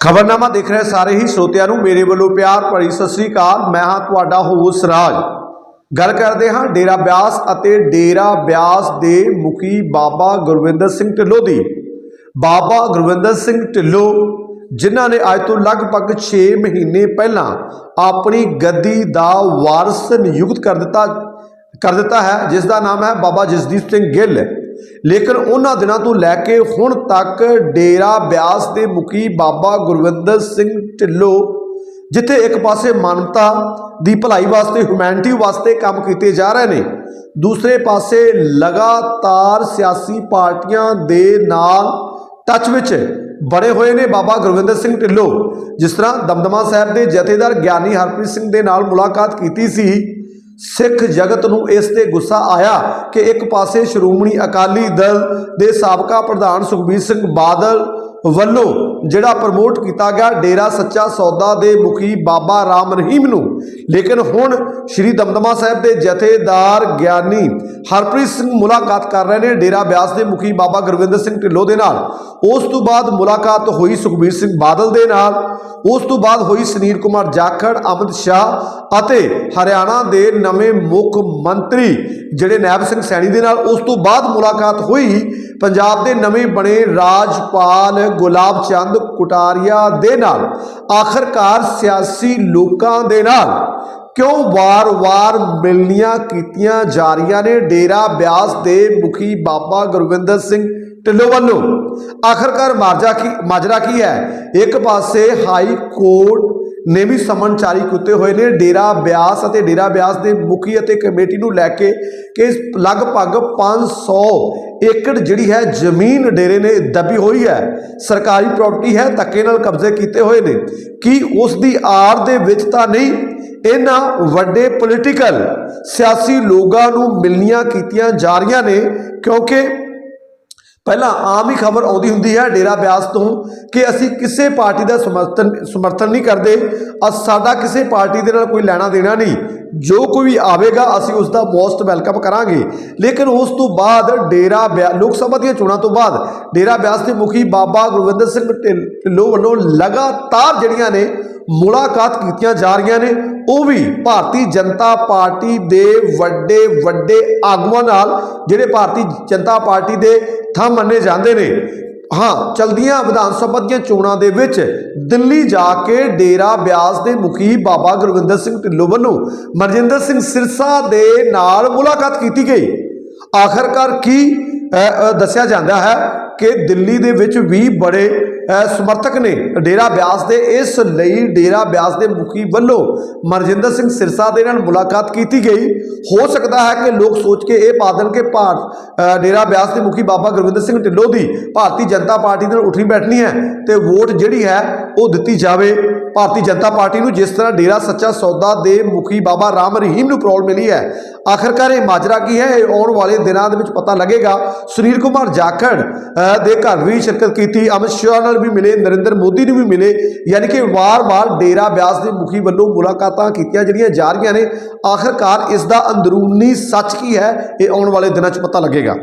ਖਬਰਨਾਮਾ ਦੇਖ ਰਹੇ ਸਾਰੇ ਹੀ ਸਰੋਤਿਆਂ ਨੂੰ ਮੇਰੇ ਵੱਲੋਂ ਪਿਆਰ ਭਰੀ ਸਤਿ ਸ੍ਰੀ ਅਕਾਲ। ਮੈਂ ਹਾਂ ਤੁਹਾਡਾ ਹੋਸ ਰਾਜ। ਗੱਲ ਕਰਦੇ ਹਾਂ ਡੇਰਾ ਬਿਆਸ ਅਤੇ ਡੇਰਾ ਬਿਆਸ ਦੇ ਮੁਖੀ ਬਾਬਾ ਗੁਰਵਿੰਦਰ ਸਿੰਘ ਢਿੱਲੋਂ ਦੀ। ਬਾਬਾ ਗੁਰਵਿੰਦਰ ਸਿੰਘ ਢਿੱਲੋਂ, ਜਿਨ੍ਹਾਂ ਨੇ ਅੱਜ ਤੋਂ ਲਗਭਗ 6 ਮਹੀਨੇ ਪਹਿਲਾਂ ਆਪਣੀ ਗੱਦੀ ਦਾ ਵਾਰਸ ਨਿਯੁਕਤ ਕਰ ਦਿੱਤਾ ਕਰ ਦਿੱਤਾ ਹੈ। ਜਿਸ ਦਾ ਨਾਮ ਹੈ ਬਾਬਾ ਜਸਦੀਪ ਸਿੰਘ ਗਿੱਲ। ਲੇਕਿਨ ਉਹਨਾਂ ਦਿਨਾਂ ਤੋਂ ਲੈ ਕੇ ਹੁਣ ਤੱਕ ਡੇਰਾ ਬਿਆਸ ਦੇ ਮੁਖੀ ਬਾਬਾ ਗੁਰਵਿੰਦਰ ਸਿੰਘ ਢਿੱਲੋਂ, ਜਿੱਥੇ ਇੱਕ ਪਾਸੇ ਮਾਨਵਤਾ ਦੀ ਭਲਾਈ ਵਾਸਤੇ ਹਿਊਮੈਨਿਟੀ ਵਾਸਤੇ ਕੰਮ ਕੀਤੇ ਜਾ ਰਹੇ ਨੇ, ਦੂਸਰੇ ਪਾਸੇ ਲਗਾਤਾਰ ਸਿਆਸੀ ਪਾਰਟੀਆਂ ਦੇ ਨਾਲ ਟੱਚ ਵਿੱਚ ਬੜੇ ਹੋਏ ਨੇ ਬਾਬਾ ਗੁਰਵਿੰਦਰ ਸਿੰਘ ਢਿੱਲੋਂ, ਜਿਸ ਤਰ੍ਹਾਂ ਦਮਦਮਾ ਸਾਹਿਬ ਦੇ ਜਥੇਦਾਰ ਗਿਆਨੀ ਹਰਪ੍ਰੀਤ ਸਿੰਘ ਦੇ ਨਾਲ ਮੁਲਾਕਾਤ ਕੀਤੀ ਸੀ। ਸਿੱਖ ਜਗਤ ਨੂੰ ਇਸ ਤੇ ਗੁੱਸਾ ਆਇਆ ਕਿ ਇੱਕ ਪਾਸੇ ਸ਼੍ਰੋਮਣੀ ਅਕਾਲੀ ਦਲ ਦੇ ਸਾਬਕਾ ਪ੍ਰਧਾਨ ਸੁਖਬੀਰ ਸਿੰਘ ਬਾਦਲ ਵੱਲੋਂ ਜਿਹੜਾ ਪ੍ਰਮੋਟ ਕੀਤਾ ਗਿਆ ਡੇਰਾ ਸੱਚਾ ਸੌਦਾ ਦੇ ਮੁਖੀ ਬਾਬਾ ਰਾਮ ਰਹੀਮ ਨੂੰ। ਲੇਕਿਨ ਹੁਣ ਸ਼੍ਰੀ ਦਮਦਮਾ ਸਾਹਿਬ ਦੇ ਜਥੇਦਾਰ ਗਿਆਨੀ ਹਰਪ੍ਰੀਤ ਸਿੰਘ ਮੁਲਾਕਾਤ ਕਰ ਰਹੇ ਨੇ ਡੇਰਾ ਬਿਆਸ ਦੇ ਮੁਖੀ ਬਾਬਾ ਗੁਰਵਿੰਦਰ ਸਿੰਘ ਢਿੱਲੋਂ ਦੇ ਨਾਲ। ਉਸ ਤੋਂ ਬਾਅਦ ਮੁਲਾਕਾਤ ਹੋਈ ਸੁਖਬੀਰ ਸਿੰਘ ਬਾਦਲ ਦੇ ਨਾਲ। ਉਸ ਤੋਂ ਬਾਅਦ ਹੋਈ ਸੁਨੀਲ ਕੁਮਾਰ ਜਾਖੜ, ਅਮਿਤ ਸ਼ਾਹ ਅਤੇ ਹਰਿਆਣਾ ਦੇ ਨਵੇਂ ਮੁੱਖ ਮੰਤਰੀ ਜਿਹੜੇ ਨੈਬ ਸਿੰਘ ਸੈਣੀ ਦੇ ਨਾਲ। ਉਸ ਤੋਂ ਬਾਅਦ ਮੁਲਾਕਾਤ ਹੋਈ ਪੰਜਾਬ ਦੇ ਨਵੇਂ ਬਣੇ ਰਾਜਪਾਲ ਗੁਲਾਬ ਚੰਦ ਕੁਟਾਰੀਆ ਦੇ ਨਾਲ ਆਖਰਕਾਰ ਸਿਆਸੀ ਲੋਕਾਂ ਦੇ ਨਾਲ ਕਿਉਂ ਵਾਰ-ਵਾਰ ਮਿਲਣੀਆਂ ਕੀਤੀਆਂ ਜਾ ਰਹੀਆਂ ਨੇ? ਡੇਰਾ ਬਿਆਸ ਦੇ ਮੁਖੀ ਬਾਬਾ ਗੁਰਵਿੰਦਰ ਸਿੰਘ ਢਿੱਲੋਂ ਵੱਲੋਂ। ਆਖਰਕਾਰ ਮਾਜਰਾ ਕੀ ਮਾਜਰਾ ਕੀ ਹੈ? ਇੱਕ ਪਾਸੇ ਹਾਈ ਕੋਰਟ ਨੇ ਵੀ ਸਮਨ ਜਾਰੀ ਕੀਤੇ ਹੋਏ ਨੇ। ਡੇਰਾ ਬਿਆਸ ਅਤੇ ਡੇਰਾ ਬਿਆਸ ਦੇ ਮੁਖੀ ਅਤੇ ਕਮੇਟੀ ਨੂੰ ਲੈ ਕੇ ਕਿ ਲਗਭਗ 500 ਏਕੜ ਜਿਹੜੀ ਹੈ ਜ਼ਮੀਨ ਡੇਰੇ ਨੇ ਦੱਬੀ ਹੋਈ ਹੈ। ਸਰਕਾਰੀ ਪ੍ਰਾਪਰਟੀ ਹੈ, ਧੱਕੇ ਨਾਲ ਕਬਜ਼ੇ ਕੀਤੇ ਹੋਏ ਨੇ। ਕੀ ਉਸ ਦੀ ਆੜ ਦੇ ਵਿੱਚ ਤਾਂ ਨਹੀਂ? ਇਹਨਾਂ ਵੱਡੇ ਪੋਲੀਟੀਕਲ ਸਿਆਸੀ ਲੋਕਾਂ ਨੂੰ ਮਿਲਨੀਆਂ ਕੀਤੀਆਂ ਜਾ ਰਹੀਆਂ ਨੇ ਕਿਉਂਕਿ ਪਹਿਲਾਂ ਆਮ ਹੀ ਖਬਰ ਆਉਂਦੀ ਹੁੰਦੀ ਹੈ ਡੇਰਾ ਬਿਆਸ ਤੋਂ ਕਿ ਅਸੀਂ ਕਿਸੇ ਪਾਰਟੀ ਦਾ ਸਮਰਥਨ ਸਮਰਥਨ ਨਹੀਂ ਕਰਦੇ, ਅ, ਸਾਡਾ ਕਿਸੇ ਪਾਰਟੀ ਦੇ ਨਾਲ ਕੋਈ ਲੈਣਾ ਦੇਣਾ ਨਹੀਂ। ਜੋ ਕੋਈ ਵੀ ਆਵੇਗਾ, ਅਸੀਂ ਉਸ ਦਾ ਮੋਸਟ ਵੈਲਕਮ ਕਰਾਂਗੇ। ਲੇਕਿਨ ਉਸ ਤੋਂ ਬਾਅਦ ਡੇਰਾ ਬਿਆ, ਲੋਕ ਸਭਾ ਦੀਆਂ ਚੋਣਾਂ ਤੋਂ ਬਾਅਦ ਡੇਰਾ ਬਿਆਸ ਦੇ ਮੁਖੀ ਬਾਬਾ ਗੁਰਵਿੰਦਰ ਸਿੰਘ ਢਿੱਲ- ਢਿੱਲੋਂ ਵੱਲੋਂ ਲਗਾਤਾਰ ਜਿਹੜੀਆਂ ਨੇ ਮੁਲਾਕਾਤ ਕੀਤੀਆਂ ਜਾ ਰਹੀਆਂ ਨੇ, ਉਹ ਵੀ ਭਾਰਤੀ ਜਨਤਾ ਪਾਰਟੀ ਦੇ ਵੱਡੇ ਵੱਡੇ ਆਗੂਆਂ ਨਾਲ, ਜਿਹੜੇ ਭਾਰਤੀ ਜਨਤਾ ਪਾਰਟੀ ਦੇ ਥਾਂ ਮੰਨੇ ਜਾਂਦੇ ਨੇ। ਹਾਂ, ਚਲਦੀਆਂ ਵਿਧਾਨ ਸਭਾ ਦੀਆਂ ਚੋਣਾਂ ਦੇ ਵਿੱਚ ਦਿੱਲੀ ਜਾ ਕੇ ਡੇਰਾ ਬਿਆਸ ਦੇ ਮੁਖੀ ਬਾਬਾ ਗੁਰਵਿੰਦਰ ਸਿੰਘ ਢਿੱਲੋਂ ਵੱਲੋਂ ਮਰਜਿੰਦਰ ਸਿੰਘ ਸਿਰਸਾ ਦੇ ਨਾਲ ਮੁਲਾਕਾਤ ਕੀਤੀ ਗਈ। ਆਖਰਕਾਰ ਕੀ ਦੱਸਿਆ ਜਾਂਦਾ ਹੈ? ਕਿ ਦਿੱਲੀ ਦੇ ਵਿੱਚ ਵੀ ਬੜੇ ਸਮਰਥਕ ਨੇ ਡੇਰਾ ਬਿਆਸ ਦੇ, ਇਸ ਲਈ ਡੇਰਾ ਬਿਆਸ ਦੇ ਮੁਖੀ ਵੱਲੋਂ ਮਰਜਿੰਦਰ ਸਿੰਘ ਸਿਰਸਾ ਦੇ ਨਾਲ ਮੁਲਾਕਾਤ ਕੀਤੀ ਗਈ। ਹੋ ਸਕਦਾ ਹੈ ਕਿ ਲੋਕ ਸੋਚ ਕੇ ਇਹ ਪਾ ਦੇਣ ਕਿ ਭਾਰਤ ਡੇਰਾ ਬਿਆਸ ਦੇ ਮੁਖੀ ਬਾਬਾ ਗੁਰਵਿੰਦਰ ਸਿੰਘ ਢਿੱਲੋਂ ਦੀ ਭਾਰਤੀ ਜਨਤਾ ਪਾਰਟੀ ਨਾਲ ਉੱਠਣੀ ਬੈਠਣੀ ਹੈ ਤੇ ਵੋਟ ਜਿਹੜੀ ਹੈ ਉਹ ਦਿੱਤੀ ਜਾਵੇ। ਭਾਰਤੀ ਜਨਤਾ ਪਾਰਟੀ ਨੂੰ ਜਿਸ ਤਰ੍ਹਾਂ ਡੇਰਾ ਸੱਚਾ ਸੌਦਾ ਦੇ ਮੁਖੀ ਬਾਬਾ ਰਾਮ ਰਹੀਮ ਨੂੰ ਪ੍ਰੋਬਲਮ ਮਿਲੀ ਹੈ, ਆਖਰਕਾਰ ਇਹ ਮਾਜਰਾ ਕੀ ਹੈ? ਇਹ ਆਉਣ ਵਾਲੇ ਦਿਨਾਂ ਦੇ ਵਿੱਚ ਪਤਾ ਲੱਗੇਗਾ। ਸੁਨੀਲ ਕੁਮਾਰ ਜਾਖੜ ਦੇ ਘਰ ਵੀ ਸ਼ਿਰਕਤ ਕੀਤੀ। ਅਮਿਤ ਸ਼ਾਹ ਨਾਲ ਵੀ ਮਿਲੇ, ਨਰਿੰਦਰ ਮੋਦੀ ਨੂੰ ਵੀ ਮਿਲੇ। ਯਾਨੀ ਕਿ ਵਾਰ-ਵਾਰ ਡੇਰਾ ਬਿਆਸ ਦੇ ਮੁਖੀ ਵੱਲੋਂ ਮੁਲਾਕਾਤਾਂ ਕੀਤੀਆਂ ਜਿਹੜੀਆਂ ਜਾ ਰਹੀਆਂ ਨੇ। ਆਖਰਕਾਰ ਇਸ ਦਾ ਅੰਦਰੂਨੀ ਸੱਚ ਕੀ ਹੈ? ਇਹ ਆਉਣ ਵਾਲੇ ਦਿਨਾਂ 'ਚ ਪਤਾ ਲੱਗੇਗਾ।